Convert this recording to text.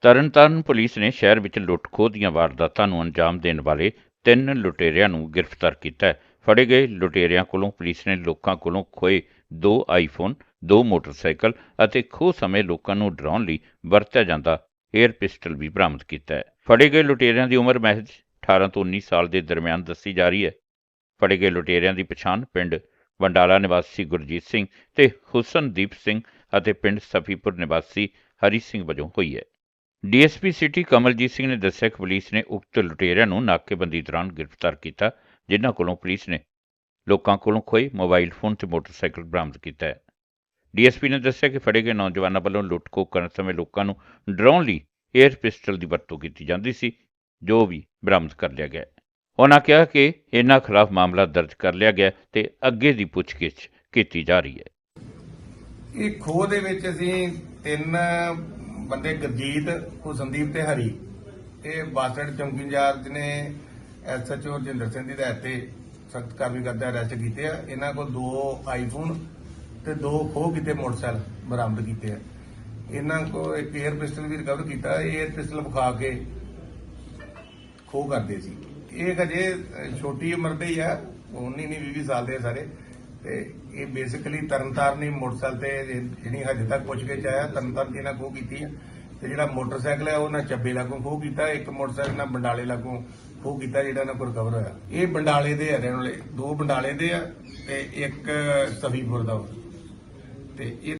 Tarn Taran police ਨੇ ਸ਼ਹਿਰ ਵਿੱਚ ਲੁੱਟ-ਖੋਹ ਦੀਆਂ ਵਾਰਦਾਤਾਂ ਨੂੰ ਅੰਜਾਮ ਦੇਣ ਵਾਲੇ ਤਿੰਨ ਲੁਟੇਰਿਆਂ ਨੂੰ ਗ੍ਰਿਫਤਾਰ ਕੀਤਾ ਹੈ। ਫੜੇ ਗਏ ਲੁਟੇਰਿਆਂ ਕੋਲੋਂ ਪੁਲਿਸ ਨੇ ਲੋਕਾਂ ਕੋਲੋਂ ਖੋਏ ਦੋ ਆਈਫੋਨ, ਦੋ ਮੋਟਰਸਾਈਕਲ ਅਤੇ ਖੋਹ ਸਮੇਂ ਲੋਕਾਂ ਨੂੰ ਡਰਾਉਣ ਲਈ ਵਰਤਿਆ ਜਾਂਦਾ 에ਅਰ ਪਿਸਟਲ ਵੀ ਬਰਾਮਦ ਕੀਤਾ ਹੈ। ਫੜੇ ਗਏ ਲੁਟੇਰਿਆਂ ਦੀ ਉਮਰ ਮਹਿਜ਼ 18 ਤੋਂ 19 ਸਾਲ ਦੇ ਦਰਮਿਆਨ ਦੱਸੀ ਜਾ ਰਹੀ ਹੈ। ਫੜੇ ਗਏ ਲੁਟੇਰਿਆਂ ਦੀ ਪਛਾਣ ਪਿੰਡ ਵੰਡਾਲਾ ਨਿਵਾਸੀ ਗੁਰਜੀਤ ਸਿੰਘ ਤੇ ਹੁਸਨਦੀਪ ਸਿੰਘ ਅਤੇ ਪਿੰਡ ਸਫੀਪੁਰ ਨਿਵਾਸੀ ਹਰੀ ਸਿੰਘ ਵਜੋਂ ਹੋਈ ਹੈ। ਡੀਐਸਪੀ ਸਿਟੀ ਕਮਲਜੀਤ ਸਿੰਘ ਨੇ ਦੱਸਿਆ ਕਿ ਪੁਲਿਸ ਨੇ ਉਕਤ ਲੁਟੇਰਿਆਂ ਨੂੰ ਨਾਕੇਬੰਦੀ ਦੌਰਾਨ ਗ੍ਰਿਫਤਾਰ ਕੀਤਾ, ਜਿਨ੍ਹਾਂ ਕੋਲੋਂ ਪੁਲਿਸ ਨੇ ਲੋਕਾਂ ਕੋਲੋਂ ਖੋਏ ਮੋਬਾਈਲ ਫੋਨ ਤੇ ਮੋਟਰਸਾਈਕਲ ਬਰਾਮਦ ਕੀਤਾ ਹੈ। ਡੀਐਸਪੀ ਨੇ ਦੱਸਿਆ ਕਿ ਫੜੇ ਗਏ ਨੌਜਵਾਨਾਂ ਵੱਲੋਂ ਲੁੱਟ-ਖੋਹ ਕਰਨ ਸਮੇਂ ਲੋਕਾਂ ਨੂੰ ਡਰਾਉਣ ਲਈ 에ਅਰ ਪਿਸਟਲ ਦੀ ਵਰਤੋਂ ਕੀਤੀ ਜਾਂਦੀ ਸੀ, ਜੋ ਵੀ ਬਰਾਮਦ ਕਰ ਲਿਆ ਗਿਆ ਉਹਨਾਂ ਕਿਹਾ ਕਿ ਇਹਨਾਂ ਖਿਲਾਫ ਮਾਮਲਾ ਦਰਜ ਕਰ ਲਿਆ ਗਿਆ ਹੈ ਤੇ ਅੱਗੇ ਦੀ ਪੁੱਛਗਿੱਛ ਕੀਤੀ ਜਾ ਰਹੀ ਹੈ। ਇਹ ਖੋਹ ਦੇ ਵਿੱਚ ਅਸੀਂ ਤਿੰਨ ਬੰਦੇ ਗੁਰਜੀਤ ਹੁਸਨਦੀਪ ਤੇ ਹਰੀ, ਇਹ ਬਾਸਟਡ ਚੌਂਕੀ ਇੰਚਾਰਜ ਨੇ ਐਸਐਚਓ ਰਜਿੰਦਰ ਸਿੰਘ ਦੀ ਹਦਾਇਤ ਤੇ ਸਖਤ ਕਾਰਵਾਈ ਕਰਦੇ ਅਰੈਸਟ ਕੀਤੇ ਆ। ਇਹਨਾਂ ਕੋਲ ਦੋ ਆਈਫੋਨ ਤੇ ਦੋ ਖੋਹ ਕੀਤੇ ਮੋਟਰਸਾਈਕਲ ਬਰਾਮਦ ਕੀਤੇ ਆ। ਇਹਨਾਂ ਕੋਲ ਇੱਕ 에ਅਰ ਪਿਸਟਲ ਵੀ ਰਿਕਵਰ ਕੀਤਾ 에ਅਰ ਪਿਸਟਲ ਵਿਖਾ ਕੇ ਖੋਹ ਕਰਦੇ ਸੀ। ਇਹ ਅਜੇ ਛੋਟੀ ਉਮਰ ਦੇ ਹੀ ਆ 19 ਨਹੀਂ 20 ਸਾਲ ਦੇ ਸਾਰੇ। ਤੇ ਇਹ ਬੇਸਿਕਲੀ ਤਰਨਤਾਰਨੀ ਮੋਟਰਸਾਈਕਲ ਤੇ ਜਿਹੜੀ ਹਜੇ ਤੱਕ ਪੁੱਛ ਕੇ ਆਇਆ, ਤਰਨਤਾਰਨ ਦੀ ਇਹਨਾਂ ਖੋਹ ਕੀਤੀ ਹੈ ਤੇ ਜਿਹੜਾ ਮੋਟਰਸਾਈਕਲ ਹੈ ਉਹ ਨਾ ਚੱਬੇ ਲਾਗੋਂ ਖੋਹ ਕੀਤਾ, ਇੱਕ ਮੋਟਰਸਾਈਕਲ ਨਾਲ ਬੰਡਾਲੇ ਲਾਗੋਂ ਖੋਹ ਕੀਤਾ ਜਿਹੜਾ ਇਹਨਾਂ ਕੋਲ ਰਿਕਵਰ ਹੋਇਆ ਇਹ ਬੰਡਾਲੇ ਦੇ ਆ, ਰਹਿਣ ਵਾਲੇ ਦੋ ਬੰਡਾਲੇ ਦੇ ਆ ਤੇ ਇੱਕ ਸਫੀਪੁਰ ਦਾ ਵਾ। ਤੇ ਇਹ